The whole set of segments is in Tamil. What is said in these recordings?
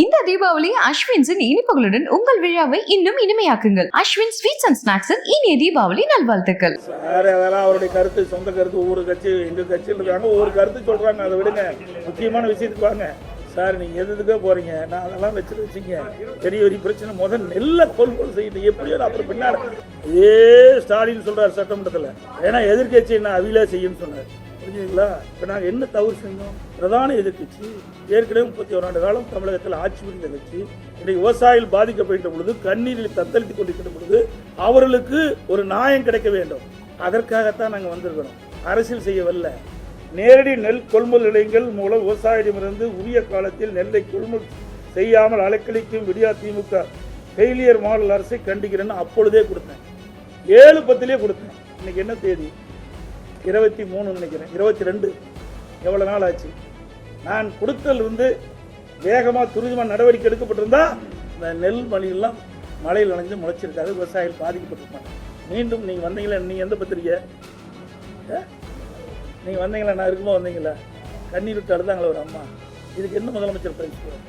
இந்த தீபாவளி அஸ்வின்ஸின் இனிப்புகளுடன் உங்கள் விழாவை இன்னும் இனிமையாக்குங்கள். அஸ்வின் ஸ்வீட்ஸ் அண்ட் ஸ்நாக்ஸின் இனிய தீபாவளி நல்வாழ்த்துக்கள். வேற அதெல்லாம் அவருடைய கருத்து சொந்த கருத்து ஒவ்வொரு கட்சி எங்க கட்சியில் இருக்காங்க. ஒவ்வொரு கருத்து சொல்றாங்க. அதை விடுங்க. முக்கியமான விஷயத்துக்கு வாங்க. சார் நீங்க எதுக்கோ போறீங்க? நான் அதெல்லாம் வச்சுட்டு வச்சுங்க. பெரிய பெரிய பிரச்சனை. முதல் நெல்ல கொள்முதல் செய்யணும் எப்படியோ அப்புறம் பின்னாடி. இதே ஸ்டாலின் சொல்றாரு சட்டமன்றத்தில். ஏன்னா எதிர்கட்சி என்ன அவிலே செய்யும்னு சொன்னார். புரிஞ்சுங்களா இப்போ நாங்கள் என்ன தவறு செஞ்சோம்? பிரதான எதிர்கட்சி ஏற்கனவே முப்பத்தி ஓராண்டு காலம் தமிழகத்தில் ஆட்சி புரிந்த கட்சி. இன்றைக்கு விவசாயிகள் பாதிக்கப்பட்ட பொழுது கண்ணீரில் தத்தளித்துக் கொண்டிருக்கிற பொழுது அவர்களுக்கு ஒரு நியாயம் கிடைக்க வேண்டும். அதற்காகத்தான் நாங்கள் வந்திருக்கிறோம். அரசியல் செய்யவல்ல. நேரடி நெல் கொள்முதல் நிலையங்கள் மூலம் விவசாயிடமிருந்து உரிய காலத்தில் நெல்லை கொள்முதல் செய்யாமல் அலைக்கழிக்கும் விடியா திமுக ஃபெயிலியர் மாடல் அரசை கண்டிக்கிறேன்னு அப்பொழுதே கொடுத்தேன். ஏழு பத்திலே கொடுத்தேன். இன்னைக்கு என்ன தேதி? இருபத்தி மூணு நினைக்கிறேன். இருபத்தி ரெண்டு. எவ்வளோ நாள் ஆச்சு? நான் கொடுத்தல் வந்து வேகமாக துரிதமாக நடவடிக்கை எடுக்கப்பட்டிருந்தா இந்த நெல் மணியெல்லாம் மழையில் நனைஞ்சு முளைச்சிருக்காது. விவசாயிகள் பாதிக்கப்பட்டிருப்பாங்க. மீண்டும் நீங்கள் வந்தீங்களா? நீங்கள் எந்த பத்திரிக்கை? நீங்கள் வந்தீங்களா? நான் இருக்கும்போது வந்தீங்களா? கண்ணீர் விட்டு அழுதாங்களா ஒரு அம்மா. இதுக்கு என்ன முதலமைச்சர் பரிசு?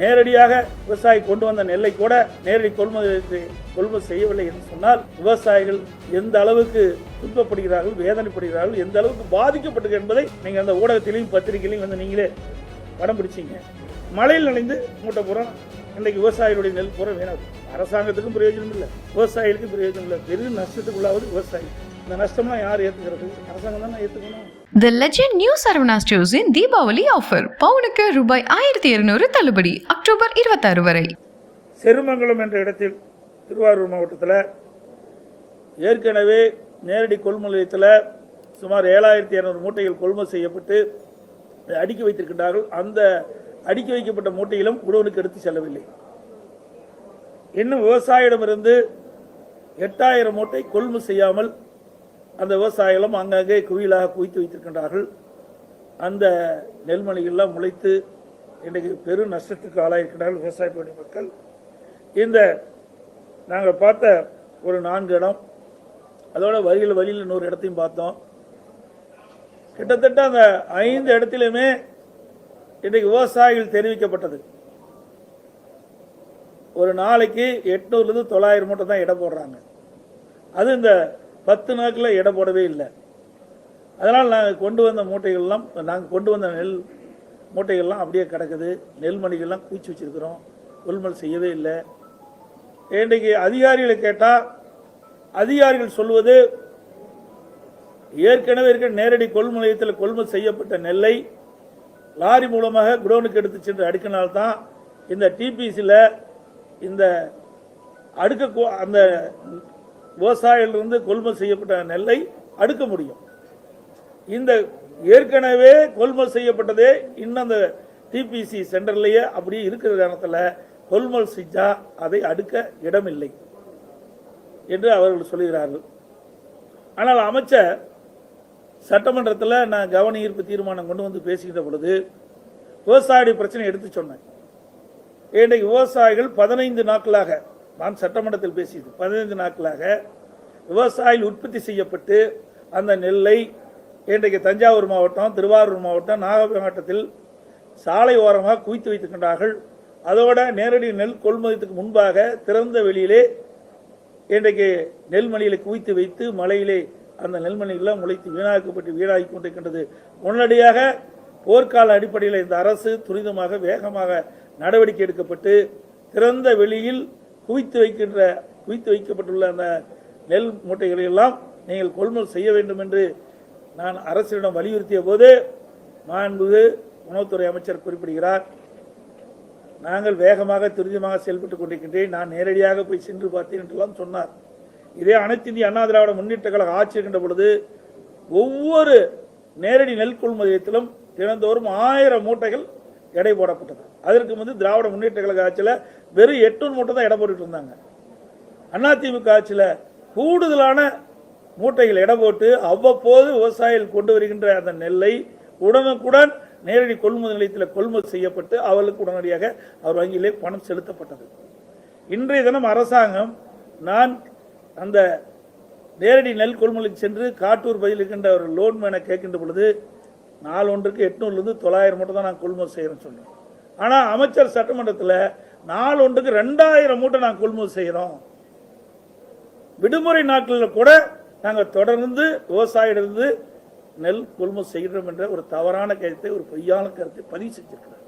நேரடியாக விவசாயி கொண்டு வந்த நெல்லை கூட நேரடி கொள்முதல் கொள்முதல் செய்யவில்லை என்று சொன்னால் விவசாயிகள் எந்த அளவுக்கு துன்பப்படுகிறார்கள் வேதனைப்படுகிறார்கள் எந்த அளவுக்கு பாதிக்கப்பட்டிருக்கு என்பதை நீங்கள் அந்த ஊடகத்திலையும் பத்திரிகையிலையும் வந்து நீங்களே படம் பிடிச்சிங்க. மழையில் நனைந்து மூட்டை புறம் இன்றைக்கு விவசாயிகளுடைய நெல் புறம் வீணாகும் அரசாங்கத்துக்கும் பிரயோஜனம் இல்லை விவசாயிகளுக்கும் பிரயோஜனம் இல்லை பெரிய நஷ்டத்துக்குள்ளாவது விவசாயி. இந்த நஷ்டம்லாம் யார் ஏற்றுக்கிறது அரசாங்கம் தான் ஏற்றுக்கணும் தி லெஜெண்ட் நியூ சரவணா ஸ்டோர்ஸின் தீபாவளி ஆஃபர் பவுனுக்கு ரூபாய் ஆயிரத்தி இருநூறு தள்ளுபடி. அக்டோபர் இருபத்தாறு வரை. செருமங்கலம் என்ற இடத்தில் திருவாரூர் மாவட்டத்தில் ஏற்கனவே நேரடி கொள்முதல் நிலையத்தில் சுமார் ஏழாயிரத்தி இரநூறு மூட்டைகள் கொள்முதல் செய்யப்பட்டு அடுக்கி வைத்திருக்கின்றார்கள். அந்த அடுக்கி வைக்கப்பட்ட மூட்டையிலும் குடோனுக்கு எடுத்து செல்லவில்லை. இன்னும் விவசாயிடமிருந்து எட்டாயிரம் மூட்டை கொள்முதல் செய்யாமல் அந்த விவசாயிகளும் அங்கங்கே குவியலாக குவித்து வைத்திருக்கின்றார்கள். அந்த நெல்மணிகள்லாம் முளைத்து இன்றைக்கு பெரும் நஷ்டத்துக்கு ஆளாயிருக்கிறார்கள் விவசாய பணி மக்கள். இந்த நாங்கள் பார்த்த ஒரு நான்கு இடம் அதோட வழியில் வழியில் இன்னொரு இடத்தையும் பார்த்தோம். கிட்டத்தட்ட அந்த ஐந்து இடத்துலையுமே இன்றைக்கு விவசாயிகள் தெரிவிக்கப்பட்டது. ஒரு நாளைக்கு எட்நூறுலேருந்து தொள்ளாயிரம் மூட்டை தான் எடை போடுறாங்க. அது இந்த பத்து நாட்களில் எடை போடவே இல்லை. அதனால் நாங்கள் கொண்டு வந்த மூட்டைகள்லாம் நாங்கள் கொண்டு வந்த நெல் மூட்டைகள்லாம் அப்படியே கிடக்குது. நெல்மணிகள்லாம் கூச்சி வச்சுருக்கிறோம். கொள்மல் செய்யவே இல்லை. இன்றைக்கு அதிகாரிகளை கேட்டால் அதிகாரிகள் சொல்வது ஏற்கனவே இருக்க நேரடி கொள்முனையத்தில் கொள்முதல் செய்யப்பட்ட நெல்லை லாரி மூலமாக குடோனுக்கு எடுத்து சென்று அடுக்கினால்தான் இந்த டிபிசியில் இந்த அடுக்க அந்த விவசாயிலிருந்து கொள்முதல் செய்யப்பட்ட நெல்லை அடுக்க முடியும். இந்த ஏற்கனவே கொள்முதல் செய்யப்பட்டதே இன்னும் அந்த டிபிசி சென்டர்லேயே அப்படியே இருக்கிற காரணத்தில் கொள்முதல் செஞ்சால் அதை அடுக்க இடமில்லை என்று அவர்கள் சொல்கிறார்கள் ஆனால் அமைச்சர் சட்டமன்றத்தில் நான் கவன ஈர்ப்பு தீர்மானம் கொண்டு வந்து பேசுகின்ற பொழுது விவசாயிய பிரச்சனை எடுத்து சொன்னேன். இன்றைக்கு விவசாயிகள் பதினைந்து நாட்களாக நான் சட்டமன்றத்தில் பேசியது பதினைந்து நாட்களாக விவசாயிகள் உற்பத்தி செய்யப்பட்டு அந்த நெல்லை இன்றைக்கு தஞ்சாவூர் மாவட்டம் திருவாரூர் மாவட்டம் நாகப்பட்டினம் மாவட்டத்தில் சாலை ஓரமாக குவித்து வைத்திருக்கின்றார்கள். அதோட நேரடி நெல் கொள்முதலுக்கு முன்பாக திறந்த வெளியிலே இன்றைக்கு நெல்மணிகளை குவித்து வைத்து மலையிலே அந்த நெல்மணிகள்லாம் முளைத்து வீணாக்கப்பட்டு வீணாகி கொண்டிருக்கின்றது. உடனடியாக போர்க்கால அடிப்படையில் இந்த அரசு துரிதமாக வேகமாக நடவடிக்கை எடுக்கப்பட்டு திறந்த வெளியில் குவித்து வைக்கின்ற குவித்து வைக்கப்பட்டுள்ள அந்த நெல் மூட்டைகளை எல்லாம் நீங்கள் கொள்முதல் செய்ய வேண்டும் என்று நான் அரசிடம் வலியுறுத்திய போது மாண்புகு உணவுத்துறை அமைச்சர் குறிப்பிடுகிறார். நாங்கள் வேகமாக துரிதமாக செயல்பட்டுக் கொண்டிருக்கின்றேன். நான் நேரடியாக போய் சென்று பார்த்தேன் என்றெல்லாம் சொன்னார். இதே அனைத்து இந்திய அண்ணா திராவிட முன்னேற்ற கழக ஆட்சி இருக்கின்ற பொழுது ஒவ்வொரு நேரடி நெல் கொள்முதலத்திலும் தினந்தோறும் ஆயிரம் மூட்டைகள் எடை போடப்பட்டது. அதற்கு வந்து திராவிட முன்னேற்ற கழக ஆட்சியில் வெறும் எட்நூறு மூட்டை தான் எடை போட்டுட்டு இருந்தாங்க. அதிமுக ஆட்சியில் கூடுதலான மூட்டைகள் எடை போட்டு அவ்வப்போது விவசாயிகள் கொண்டு வருகின்ற அந்த நெல்லை உடனுக்குடன் நேரடி கொள்முதல் நிலையத்தில் கொள்முதல் செய்யப்பட்டு அவர்களுக்கு உடனடியாக அவர் வங்கியிலே பணம் செலுத்தப்பட்டது. இன்றைய தினம் அரசாங்கம் நான் அந்த நேரடி நெல் கொள்முதலுக்கு சென்று காட்டூர் பகுதியில் இருக்கின்ற ஒரு லோன் மேனை கேட்கின்ற பொழுது நாள் ஒன்றுக்கு எட்நூறுலேருந்து தொள்ளாயிரம் மூட்டை தான் நான் கொள்முதல் செய்கிறேன்னு சொன்னேன் ஆனால் அமைச்சர் சட்டமன்றத்தில் நாலு ஒன்றுக்கு ரெண்டாயிரம் மூட்டை நாங்கள் கொள்முதல் செய்கிறோம் விடுமுறை நாட்களில் கூட நாங்கள் தொடர்ந்து விவசாயியிலிருந்து நெல் கொள்முதல் செய்கிறோம் என்ற ஒரு தவறான கருத்தை ஒரு பொய்யான கருத்தை பதிவு செஞ்சிருக்கிறார்.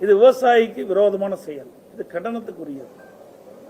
இது விவசாயிக்கு விரோதமான செயல். இது கண்டனத்துக்குரியது.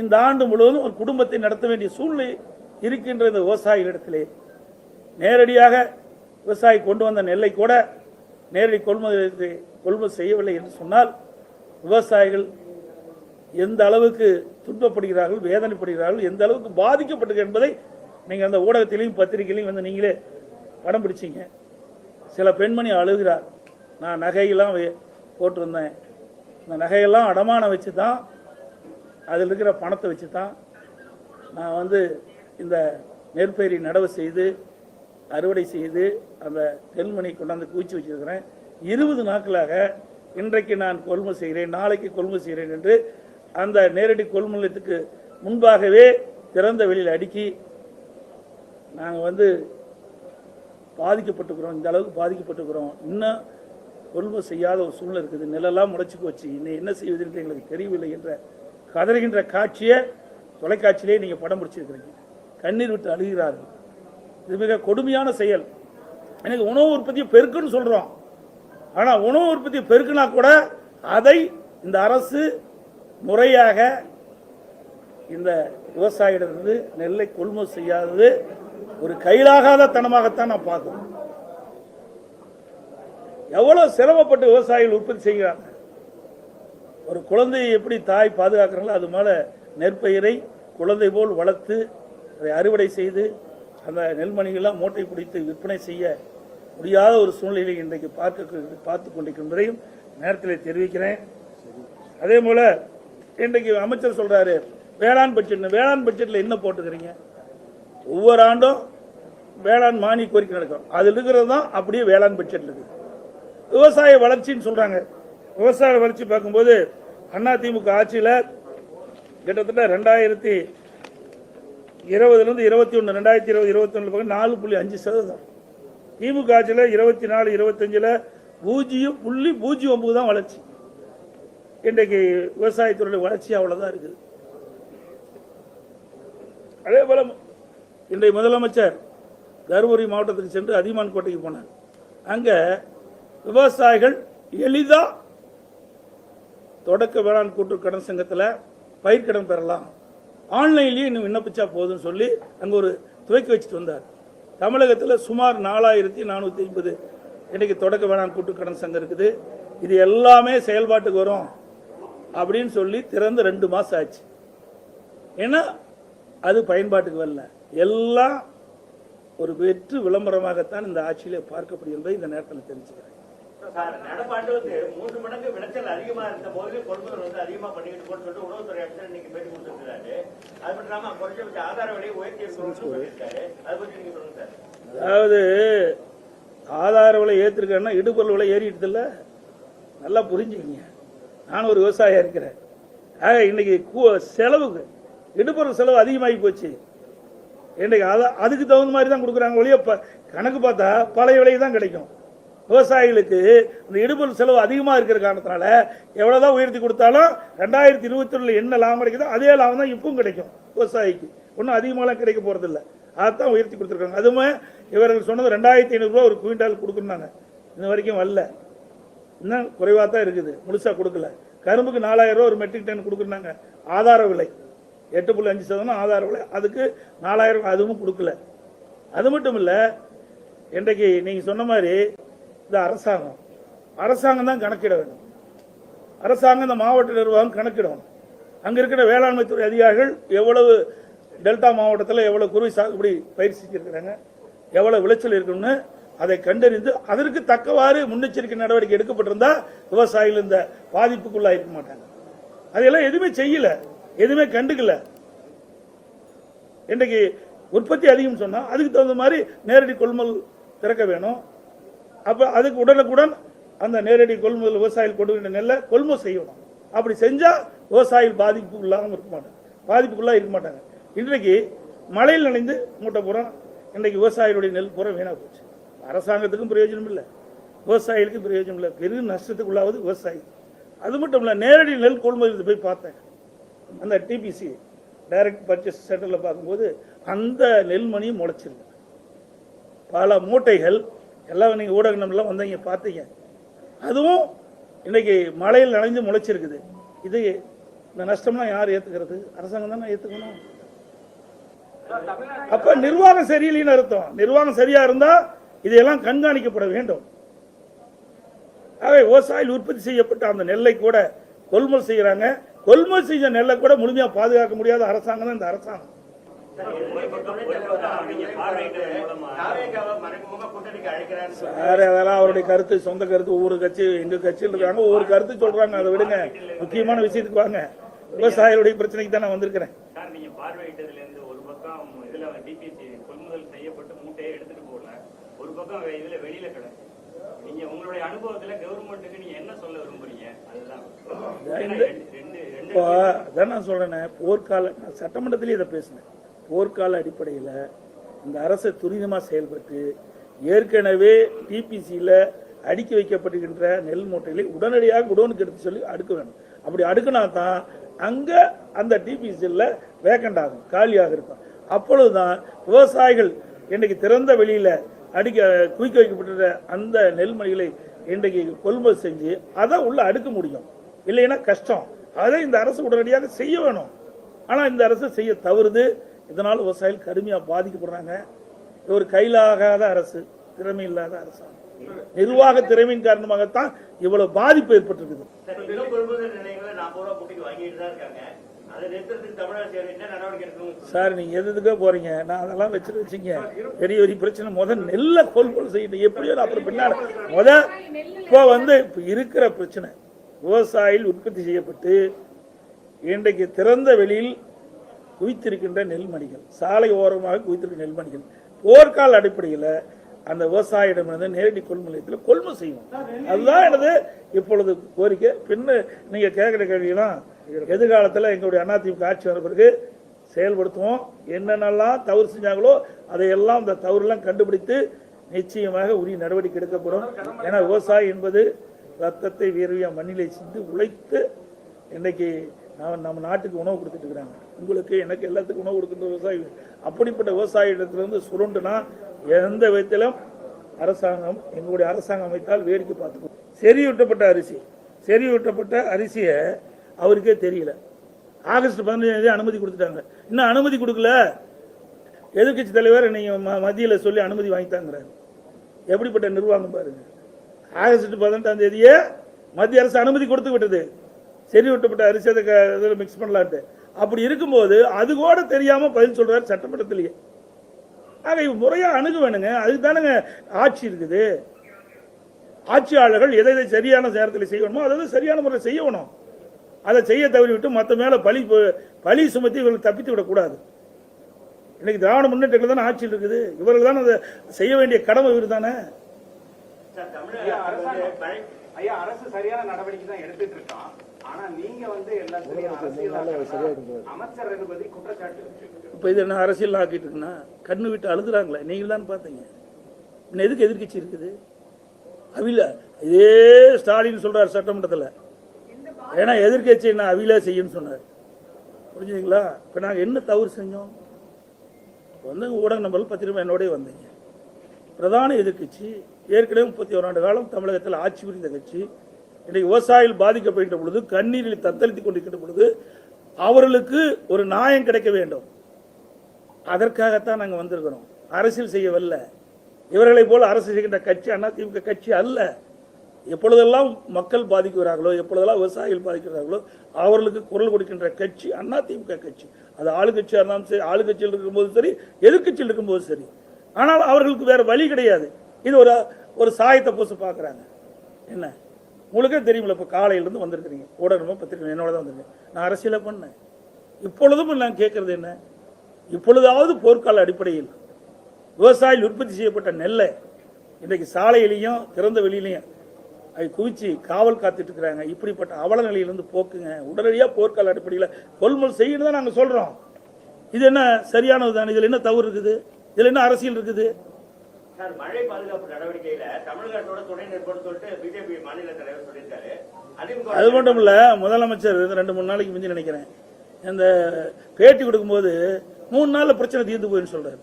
இந்த ஆண்டு முழுவதும் ஒரு குடும்பத்தை நடத்த வேண்டிய சூழ்நிலை இருக்கின்ற இந்த விவசாயிகளிடத்திலே. நேரடியாக விவசாயி கொண்டு வந்த நெல்லை கூட நேரடி கொள்முதல் கொள்முதல் செய்யவில்லை என்று சொன்னால் விவசாயிகள் எந்த அளவுக்கு துன்பப்படுகிறார்கள் வேதனைப்படுகிறார்கள் எந்த அளவுக்கு பாதிக்கப்பட்டிருக்கு என்பதை நீங்கள் அந்த ஊடகத்திலையும் பத்திரிகையிலையும் வந்து நீங்களே படம் பிடிச்சிங்க. சில பெண்மணி அழுகிறார். நான் நகையெல்லாம் போட்டிருந்தேன். இந்த நகையெல்லாம் அடமானம் வச்சு தான் அதில் இருக்கிற பணத்தை வச்சு தான் நான் வந்து இந்த நெற்பயிரை நடவு செய்து அறுவடை செய்து அந்த நெல்மணி கொண்டாந்து குவிச்சு வச்சிருக்கிறேன். இருபது நாட்களாக இன்றைக்கு நான் கொள்முதல் செய்கிறேன் நாளைக்கு கொள்முதல் செய்கிறேன் என்று அந்த நேரடி கொள்முதலத்துக்கு முன்பாகவே திறந்த வெளியில் அடுக்கி நாங்கள் வந்து பாதிக்கப்பட்டுக்கிறோம் இந்த அளவுக்கு பாதிக்கப்பட்டுக்கிறோம். இன்னும் கொள்முதல் செய்யாத ஒரு சூழ்நிலை இருக்குது. நிலெல்லாம் முளைச்சி போச்சு. இன்னும் என்ன செய்வது என்று எங்களுக்கு தெரியவில்லை என்ற கதறுகின்ற காட்சியை தொலைக்காட்சியிலே நீங்கள் படம் பிடிச்சிருக்கிறீங்க. கண்ணீர் விட்டு அழுகிறார்கள். இது மிக கொடுமையான செயல். எனக்கு உணவு உற்பத்தியை பெருக்குன்னு சொல்கிறோம் ஆனால் உணவு உற்பத்தியை பெருக்குனா கூட அதை இந்த அரசு முறையாக இந்த விவசாயியிடமிருந்து நெல்லை கொள்முதல் செய்யாதது ஒரு கையிலாகாத தனமாகத்தான் நான் பார்க்குறேன். எவ்வளோ சிரமப்பட்டு விவசாயிகள் உற்பத்தி செய்கிறாங்க? ஒரு குழந்தையை எப்படி தாய் பாதுகாக்கிறாங்களோ அது மேலே நெற்பயிரை குழந்தை போல் வளர்த்து அதை அறுவடை செய்து அந்த நெல்மணிகள்லாம் மூட்டை பிடித்து விற்பனை செய்ய முடியாத ஒரு சூழ்நிலையை இன்றைக்கு பார்க்க பார்த்து கொண்டிருக்கின்றதையும் நேரத்தில் தெரிவிக்கிறேன். அதே போல் இன்றைக்கு அமைச்சர் சொல்கிறாரு வேளாண் பட்ஜெட் வேளாண் பட்ஜெட்டில் என்ன போட்டுக்கிறீங்க? ஒவ்வொரு ஆண்டும் வேளாண் மானிய கோரிக்கை நடக்கும். அதில் இருக்கிறது தான் அப்படியே வேளாண் பட்ஜெட்டில் இருக்குது விவசாய வளர்ச்சின்னு சொல்கிறாங்க விவசாய வளர்ச்சி பார்க்கும்போது அதிமுக ஆட்சியில் கிட்டத்தட்ட ரெண்டாயிரத்தி இருபதுலேருந்து இருபத்தி ஒன்று ரெண்டாயிரத்தி இருபது இருபத்தி ஒன்று பக்கம் நாலு புள்ளி அஞ்சு சதவீதம். திமுக ஆட்சியில் இருபத்தி நாலு இருபத்தஞ்சில் பூஜ்ஜியம் புள்ளி பூஜ்ஜியம் ஒம்பது தான் வளர்ச்சி. இன்றைக்கு விவசாயத்துறையுடைய வளர்ச்சி அவ்வளோதான் இருக்குது. அதே போல இன்றைய முதலமைச்சர் தருமபுரி மாவட்டத்துக்கு சென்று அதியமான் கோட்டைக்கு போனார். அங்கே விவசாயிகள் எளிதாக தொடக்க வேளாண் கூட்டுறவு கடன் சங்கத்தில் பயிர்க்கடன் பெறலாம். ஆன்லைன்லேயே இன்னும் விண்ணப்பிச்சா போதும்னு சொல்லி அங்கே ஒரு துவக்கி வச்சுட்டு வந்தார். தமிழகத்தில் சுமார் நாலாயிரத்தி நானூற்றி ஐம்பது இன்றைக்கு தொடக்க வேளாண் கூட்டுறவு கடன் சங்கம் இருக்குது. இது எல்லாமே செயல்பாட்டுக்கு வரும் அப்படின்னு சொல்லி திறந்து ரெண்டு மாதம் ஆச்சு. ஏன்னா அது பயன்பாட்டுக்கு வரல. எல்லாம் ஒரு வெற்று விளம்பரமாகத்தான் இந்த ஆட்சியிலே பார்க்கப்படுகிறது என்பதை இந்த நேரத்தில் தெரிஞ்சுக்கிறேன். சார் நடப்பாண்டுக்கு மூன்று மடங்கு விளைச்சல் அதிகமா இருந்த போது கொள்முதல் வந்து அதிகமா பண்ணிக்கிட்டு போன்னு சொல்லிட்டு உணவுத்துறை அமைச்சர் இன்னைக்கு பேட்டி கொடுத்துருக்காரு அது மட்டும் இல்லாம குறைஞ்சபட்ச ஆதார விலையை உயர்த்தி இருக்கணும்னு சொல்லியிருக்காரு அதை பத்தி நீங்க சொல்லுங்க சார். அதாவது ஆதார விலை ஏற்றிருக்கேன்னா இடுபொருள் விலை ஏறிடுது இல்ல நல்லா புரிஞ்சுக்கிங்க. நான் ஒரு விவசாயியா இருக்கிறேன். ஆக இன்னைக்கு செலவுக்கு இடுபொருள் செலவு அதிகமாகி போச்சு. இன்றைக்கு அதை அதுக்கு தகுந்த மாதிரி தான் கொடுக்குறாங்க ஒழிய கணக்கு பார்த்தா பழைய விலைக்கு தான் கிடைக்கும். விவசாயிகளுக்கு இந்த இடுபொருள் செலவு அதிகமாக இருக்கிற காரணத்தினால எவ்வளோதான் உயர்த்தி கொடுத்தாலும் ரெண்டாயிரத்தி இருபத்தி என்ன லாபம் கிடைக்குதோ அதே லாபம் தான் இப்பவும் கிடைக்கும் விவசாயிக்கு. ஒன்றும் அதிகமாகலாம் கிடைக்க போகிறதில்ல அதைத்தான் உயர்த்தி கொடுத்துருக்காங்க. அதுவுமே இவர்கள் சொன்னது ரெண்டாயிரத்தி ஐநூறுரூவா ஒரு குவிண்டால் கொடுக்குறாங்க இன்ன வரைக்கும் வரல. இன்னும் குறைவாக தான் இருக்குது. முழுசாக கொடுக்கல. கரும்புக்கு நாலாயிரம் ரூபா ஒரு மெட்ரிக் டன் கொடுக்குறாங்க ஆதார விலை. எட்டு புள்ளி அஞ்சு சதவீதம் ஆதார விலை. அதுக்கு நாலாயிரம் அதுவும் கொடுக்கல. அது மட்டும் இல்லை இன்றைக்கு நீங்கள் சொன்ன மாதிரி இந்த அரசாங்கம். அரசாங்கம் தான் கணக்கிட வேண்டும். அரசாங்கம் இந்த மாவட்ட நிர்வாகம் கணக்கிடணும் அங்கே இருக்கிற வேளாண்மை துறை அதிகாரிகள் எவ்வளவு டெல்டா மாவட்டத்தில் எவ்வளவு குருவி சாகுபடி பயிர் செஞ்சிருக்கிறாங்க எவ்வளவு விளைச்சல் இருக்கணும்னு அதை கண்டறிந்து அதற்கு தக்கவாறு முன்னெச்சரிக்கை நடவடிக்கை எடுக்கப்பட்டிருந்தா விவசாயிகள் இந்த பாதிப்புக்குள்ளாக இருக்க மாட்டாங்க. அதெல்லாம் எதுவுமே செய்யல. எதுவுமே கண்டுக்கல. இன்றைக்கு உற்பத்தி அதிகம் சொன்னால் அதுக்கு தகுந்த மாதிரி நேரடி கொள்முதல் திறக்க வேணும். அப்போ அதுக்கு உடனுக்குடன் அந்த நேரடி கொள்முதல் விவசாயிகள் கொண்டு வந்த நெல்லை கொள்முதல் செய்யணும். அப்படி செஞ்சால் விவசாயிகள் பாதிப்பு இல்லாமல் இருக்க மாட்டாங்க. பாதிப்புக்குள்ளாக இருக்க மாட்டாங்க. இன்றைக்கு மழையில் நனைந்து மூட்டை புறம் இன்றைக்கு விவசாயிகளுடைய நெல் புறம் வீணாக போச்சு. அரசாங்கத்துக்கும் பிரயோஜனம் இல்லை. விவசாயிகளுக்கும் பிரயோஜனம் இல்லை. பெரும் நஷ்டத்துக்குள்ளாவது விவசாயி. அது மட்டும் இல்லை நேரடி நெல் கொள்முதல் போய் பார்த்தேன். அந்த டிபிசி டைரக்ட் பர்ச்சேஸ் சென்டரில் பார்க்கும்போது அந்த நெல்மணியும் முளைச்சிருக்கு பல மூட்டைகள் எல்லாம் நீங்கள் ஊடகம்லாம் வந்தீங்க பார்த்தீங்க. அதுவும் இன்னைக்கு மழையில் நனைஞ்சு முளைச்சிருக்குது. இது இந்த நஷ்டம்லாம் யார் ஏற்றுக்கிறது அரசாங்கம் தானே ஏற்றுக்கணும் அப்போ நிர்வாகம் சரியில்லைன்னு அர்த்தம். நிர்வாகம் சரியாக இருந்தால் இதையெல்லாம் கண்காணிக்கப்பட வேண்டும். ஆகவே விவசாயிகள் உற்பத்தி செய்யப்பட்ட அந்த நெல்லை கூட கொள்முதல் செய்கிறாங்க கொள்முதல் செஞ்ச நெல்லை கூட முழுமையாக பாதுகாக்க முடியாத அரசாங்கம் தான் இந்த அரசாங்கம். வேற அதெல்லாம் அவருடைய கருத்து சொந்த கருத்து ஒவ்வொரு கட்சி எங்க கட்சியில் இருக்காங்க. ஒவ்வொரு கருத்து சொல்றாங்க அதை விடுங்க. முக்கியமான விஷயத்துக்கு வாங்க. விவசாயிகளுடைய பிரச்சனைக்கு தான் நான் வந்திருக்கிறேன். சார் நீங்க பார்வையிட்டதுல இருந்து ஒரு பக்கம் இதுல டிபிசி கொள்முதல் செய்யப்பட்ட மூட்டையை எடுத்துட்டு போகல. ஒரு பக்கம் வே- இதுல வெளியில கிடக்கு. நீங்க உங்களுடைய அனுபவத்துல கவர்மெண்ட்டுக்கு நீங்க என்ன சொல்ல விரும்புறீங்க? அதுதான். நான் சொல்றேனே போர்க்கால சட்டமன்றத்திலேயே இதை பேசினேன். போர்க்கால அடிப்படையில் இந்த அரசு துரிதமாக செயல்பட்டு ஏற்கனவே டிபிசியில் அடுக்கி வைக்கப்படுகின்ற நெல் மூட்டைகளை உடனடியாக குடோனுக்கு எடுத்து சொல்லி அடுக்க வேணும் அப்படி அடுக்கினா தான் அங்கே அந்த டிபிசியில் வேக்கண்ட் ஆகும் காலியாக இருக்கும். அப்பொழுதுதான் விவசாயிகள் இன்றைக்கு திறந்த வெளியில் அடிக்க குவிக்க வைக்கப்பட்டிருந்த அந்த நெல்மணிகளை இன்றைக்கு கொள்முதல் செஞ்சு அதை உள்ள அடுக்க முடியும். இல்லைன்னா கஷ்டம். அதை இந்த அரசு உடனடியாக செய்ய வேணும். ஆனால் இந்த அரசு செய்ய தவறுது. இதனால் விவசாயிகள் கடுமையாக பாதிக்கப்படுறாங்க. இது ஒரு கையிலாகாத அரசு திறமை இல்லாத அரசாங்கம். நிர்வாக திறமையின் காரணமாகத்தான் இவ்வளவு பாதிப்பு ஏற்பட்டிருக்குது. அரசு சார் நீங்க எதுக்கோ போறீங்க. நான் அதெல்லாம் வச்சுட்டு வச்சுங்க. பெரிய பெரிய பிரச்சனை. முத நெல்லை கொள்முதல் செய்யணும். எப்படியோ அப்புறம் பின்னாடி. முத இப்போ வந்து இப்போ இருக்கிற பிரச்சனை விவசாயிகள் உற்பத்தி செய்யப்பட்டு இன்றைக்கு திறந்த வெளியில் குவித்திருக்கின்ற நெல்மணிகள். சாலை ஓரமாக குவித்திருக்கிற நெல்மணிகள். போர்க்கால அடிப்படையில் அந்த விவசாயிடமிருந்து நேரடி கொள்முதல் நிலையத்தில் கொள்முதல் செய்வோம். அதுதான் எனது இப்பொழுது கோரிக்கை. பின்ன நீங்கள் கேட்குற கேள்வியெல்லாம் எதிர்காலத்தில் எங்களுடைய அதிமுக ஆட்சி வர பிறகு செயல்படுத்துவோம். என்னென்னலாம் தவறு செஞ்சாங்களோ அதையெல்லாம் அந்த தவறுலாம் கண்டுபிடித்து நிச்சயமாக உரிய நடவடிக்கை எடுக்கப்படும். ஏன்னா விவசாயி என்பது ரத்தத்தை வேர்வையா மண்ணிலே சிந்து உழைத்து இன்னைக்கு நம்ம நாட்டுக்கு உணவு கொடுத்துட்டு இருக்கிறாங்க. உங்களுக்கு எனக்கு எல்லாத்துக்கும் உணவு கொடுக்கின்ற விவசாயி அப்படிப்பட்ட விவசாயிடத்திலிருந்து சுருண்டுனா எந்த விதத்திலும் அரசாங்கம் எங்களுடைய அரசாங்கம் அமைத்தால் வேடிக்கை பார்த்துக்கும் செறியூட்டப்பட்ட அரிசி. செறியூட்டப்பட்ட அரிசியை அவருக்கே தெரியல. ஆகஸ்ட் பதினஞ்சாந்தேதி அனுமதி கொடுத்துட்டாங்க. இன்னும் அனுமதி கொடுக்கல. எதிர்கட்சி தலைவர் நீங்கள் ம- சொல்லி அனுமதி வாங்கித்தாங்கிறாரு எப்படிப்பட்ட நிர்வாகம் பாருங்க. ஆகஸ்ட் பதினெட்டாம் தேதியே மத்திய அரசு அனுமதி கொடுத்து விட்டது. சரி விட்டப்பட்ட அரிசி அதை க- மிக்ஸ் பண்ணலான்ட்டு. அப்படி இருக்கும்போது அது கூட தெரியாம பதில் சொல்கிறார் சட்டமன்றத்திலேயே. ஆக இவ் முறையா அணுக வேணுங்க அதுக்கு தானுங்க ஆட்சி இருக்குது. ஆட்சியாளர்கள் எதை எதை சரியான நேரத்தில் செய்யணுமோ அதை சரியான முறையில் செய்யணும். அதை செய்ய தவறிவிட்டு மற்ற மேலே பழி பழி சுமத்தி இவர்கள் தப்பித்து விடக்கூடாது. இன்னைக்கு திராவிட முன்னேற்றங்கள் தானே ஆட்சியில் இருக்குது. இவர்கள் தான் அதை செய்ய வேண்டிய கடமை இவர் தானே ஐயா, அரசு சரியான நடவடிக்கை தான் எடுத்துட்டு இருக்கான் ஆனா நீங்க வந்து எல்லாத்தையும் அரசியல் அமைச்சர் என்பது குற்றச்சாட்டு. இப்போ இது என்ன அரசியல் ஆக்கிட்டு இருக்குன்னா கண்ணு விட்டு அழுதுறாங்களே நீங்கள் தான் பார்த்தீங்க? இன்னும் எதுக்கு எதிர்க்கட்சி இருக்குது? அவில இதே ஸ்டாலின் சொல்றார் சட்டமன்றத்தில். ஏன்னா எதிர்க்கட்சி என்ன அவில செய்யுன்னு சொன்னார். புரிஞ்சுங்களா இப்போ நாங்கள் என்ன தவறு செஞ்சோம்? வந்து ஊடக நம்பர் பத்திரிகை என்னோடய வந்தீங்க. பிரதான எதிர்க்கட்சி ஏற்கனவே முப்பத்தி ஓராண்டு காலம் தமிழகத்தில் ஆட்சி புரிந்த கட்சி. இன்றைக்கு விவசாயிகள் பாதிக்கப்படுகின்ற பொழுது கண்ணீரில் தத்தளித்துக் கொண்டிருக்கின்ற பொழுது அவர்களுக்கு ஒரு நியாயம் கிடைக்க வேண்டும். அதற்காகத்தான் நாங்கள் வந்திருக்கிறோம். அரசியல் செய்ய வரல இவர்களைப் போல் அரசு செய்கின்ற கட்சி அதிமுக கட்சி அல்ல. எப்பொழுதெல்லாம் மக்கள் பாதிக்கிறார்களோ எப்பொழுதெல்லாம் விவசாயிகள் பாதிக்கிறார்களோ அவர்களுக்கு குரல் கொடுக்கின்ற கட்சி அதிமுக கட்சி. அது ஆளுங்கட்சியாக இருந்தாலும் சரி ஆளுங்கட்சியில் இருக்கும்போது சரி எதிர்க்கட்சியில் இருக்கும்போது சரி. ஆனால் அவர்களுக்கு வேறு வழி கிடையாது. இது ஒரு ஒரு சாயத்தை பூச பார்க்குறாங்க. என்ன? உங்களுக்கே தெரியுமில்ல இப்போ காலையிலேருந்து வந்திருக்கிறீங்க. ஊடகமாக பத்திரிக்கை? என்னோட தான் வந்திருக்கேன். நான் அரசியலை பண்ணேன். இப்பொழுதும் நான் கேட்குறது என்ன? இப்பொழுதாவது போர்க்கால அடிப்படையில் விவசாயிகள் உற்பத்தி செய்யப்பட்ட நெல்லை இன்றைக்கு சாலையிலையும் திறந்த வெளியிலையும் அதை குவிச்சு காவல் காத்துட்டு இருக்கிறாங்க. இப்படிப்பட்ட அவல நிலையிலிருந்து போக்குங்க. உடனடியாக போர்க்கால அடிப்படையில் கொள்முதல் செய்யணும் தான் நாங்கள் சொல்கிறோம் இது என்ன சரியானது தானே இதில் என்ன தவறு இருக்குது? இதில் என்ன அரசியல் இருக்குது? சார் மழை பாதுகாப்பு நடவடிக்கையில தமிழகத்தோட துணை நிற்போம்னு சொல்லிட்டு பிஜேபி மாநில தலைவர் சொல்லியிருக்காரு. அது மட்டும் இல்லை முதலமைச்சர் இந்த ரெண்டு மூணு நாளைக்கு முந்தி நினைக்கிறேன். இந்த பேட்டி கொடுக்கும்போது மூணு நாள்ல பிரச்சனை தீர்ந்து போயின்னு சொல்றாரு.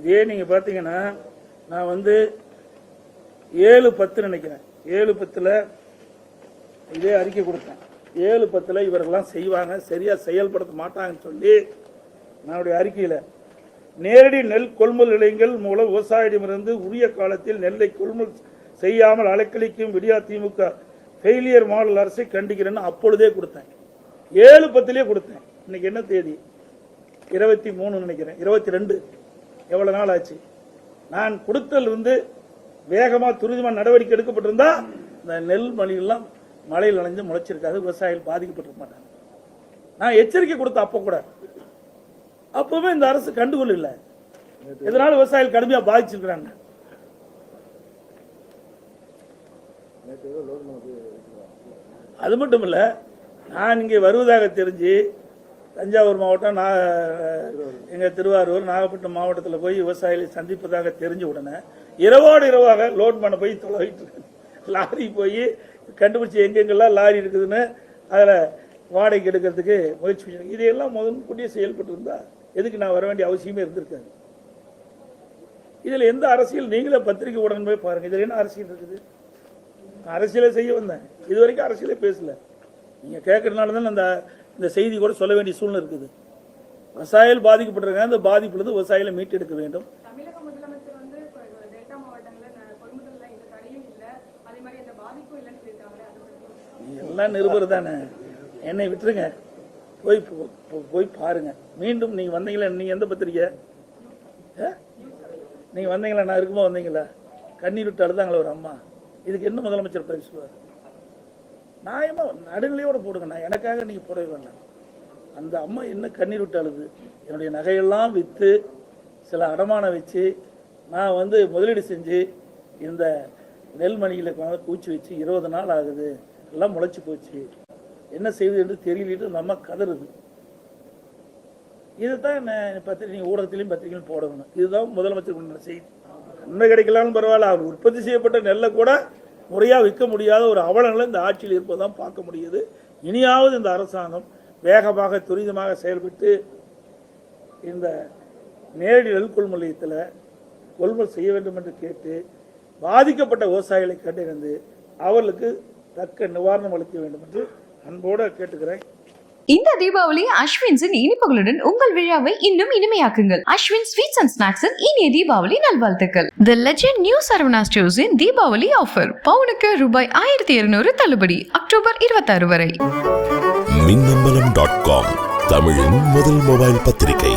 இதே நீங்கள் பார்த்தீங்கன்னா நான் வந்து ஏழு பத்து நினைக்கிறேன். ஏழு பத்துல இதே அறிக்கை கொடுத்தேன். ஏழு பத்துல இவர்கள்லாம் செய்வாங்க சரியா செயல்படுத்த மாட்டாங்கன்னு சொல்லி என்னுடைய அறிக்கையில் நேரடி நெல் கொள்முதல் நிலையங்கள் மூலம் விவசாயிடமிருந்து உரிய காலத்தில் நெல்லை கொள்முதல் செய்யாமல் அலைக்கழிக்கும் விடியா திமுக ஃபெயிலியர் மாடல் அரசை கண்டிக்கிறேன்னு அப்பொழுதே கொடுத்தேன். ஏழு பத்திலே கொடுத்தேன். இன்னைக்கு என்ன தேதி? இருபத்தி மூணு நினைக்கிறேன். இருபத்தி ரெண்டு. எவ்வளவு நாள் ஆச்சு? நான் கொடுத்தல் இருந்து வேகமா துரிதமா நடவடிக்கை எடுக்கப்பட்டிருந்தா இந்த நெல் மணிகள்லாம் மழையில் நனைஞ்சு முளைச்சிருக்காது. விவசாயிகள் பாதிக்கப்பட்டிருக்க மாட்டாங்க. நான் எச்சரிக்கை கொடுத்த அப்போ கூட. அப்பவே இந்த அரசு கண்டுகொள்ள இதனால விவசாயிகள் கடுமையா பாதிச்சிருக்கிறாங்க. அது மட்டும் இல்ல நான் இங்கே வருவதாக தெரிஞ்சு தஞ்சாவூர் மாவட்டம் நான் எங்க திருவாரூர் நாகப்பட்டினம் மாவட்டத்தில் போய் விவசாயிகளை சந்திப்பதாக தெரிஞ்ச உடனே இரவோடு இரவாக லோட் பண்ண போய் தொலைவிட்டு இருக்கேன். லாரி போய் கண்டுபிடிச்சி எங்கெங்கெல்லாம் லாரி இருக்குதுன்னு அதில் வாடகைக்கு எடுக்கிறதுக்கு முயற்சி பண்ணி இதையெல்லாம் முதன்கூட்டியே செயல்பட்டு இருந்தா எதுக்கு நான் வர வேண்டிய அவசியமே இருந்திருக்காது. இதில் எந்த அரசியல் நீங்களே பத்திரிகை உடனே போய் பாருங்க. இதில் என்ன அரசியல் இருக்குது? நான் அரசியலே செய்ய வந்தேன். இது வரைக்கும் அரசியலே பேசல. நீங்கள் கேட்கறதுனால தான் அந்த இந்த செய்தி கூட சொல்ல வேண்டிய சூழ்நிலை இருக்குது. விவசாயிகள் பாதிக்கப்பட்டிருக்காங்க அந்த பாதிப்புலேருந்து விவசாயிகளை மீட்டெடுக்க வேண்டும். எல்லாம் நிருபர் தானே. என்னை விட்டுருங்க. போய் போய் பாருங்க. மீண்டும் நீங்க வந்தீங்களா? நீங்க எந்த பத்திரிக்கை? ஆ? நீங்க வந்தீங்களா? நான் இருக்கும்போது வந்தீங்களா? கண்ணீர் விட்டு அழுதாங்களா ஒரு அம்மா. இதுக்கு என்ன முதலமைச்சர் பதில் நியாயமா நடுநிலையோட போடுங்க. நான் எனக்காக நீங்க போடவே வேண்டாம். அந்த அம்மா என்ன கண்ணீர் விட்டு அழுது? என்னுடைய நகையெல்லாம் விற்று சில அடமானம் வச்சு நான் வந்து முதலீடு செஞ்சு இந்த நெல்மணிகளை கொண்டாந்து பூச்சி வச்சு இருபது நாள் ஆகுது. எல்லாம் முளைச்சி போச்சு. என்ன செய்வது என்று தெரியலிட்டு அந்த அம்மா கதறுது. இதுதான் என்ன பத்திரிகை ஊடகத்திலையும் பத்திரிகையும் போடணும். இதுதான் முதலமைச்சர் கொண்ட செய்தி. உண்மை கிடைக்கலாம்னு பரவாயில்ல அவர் உற்பத்தி செய்யப்பட்ட நெல்லை கூட முறையாக விற்க முடியாத ஒரு அவலங்களை இந்த ஆட்சியில் இருப்பதான் பார்க்க முடியுது. இனியாவது இந்த அரசாங்கம் வேகமாக துரிதமாக செயல்பட்டு இந்த நேரடி நெல் கொள்முதல் நிலையத்தில் கொள்முதல் செய்ய வேண்டும் என்று கேட்டு பாதிக்கப்பட்ட விவசாயிகளை கண்டறிந்து அவர்களுக்கு தக்க நிவாரணம் அளிக்க வேண்டும் என்று அன்போடு கேட்டுக்கிறேன். இந்த தீபாவளி அஸ்வின்ஸின் இனிப்புகளுடன் உங்கள் விழாவை இன்னும் இனிமையாக்குங்கள். அஸ்வின் ஸ்வீட்ஸ் அண்ட் ஸ்நாக்ஸின் இனிய தீபாவளி நல்வாழ்த்துக்கள். தி லெஜெண்ட் நியூ சரவணா ஸ்டோர்ஸின் தீபாவளி ஆஃபர் பவுனுக்கு ரூபாய் ஆயிரத்தி இருநூறு தள்ளுபடி. அக்டோபர் இருபத்தாறு வரை. மின்னம்பலம் டாட் காம் தமிழின் முதல் மொபைல் பத்திரிகை.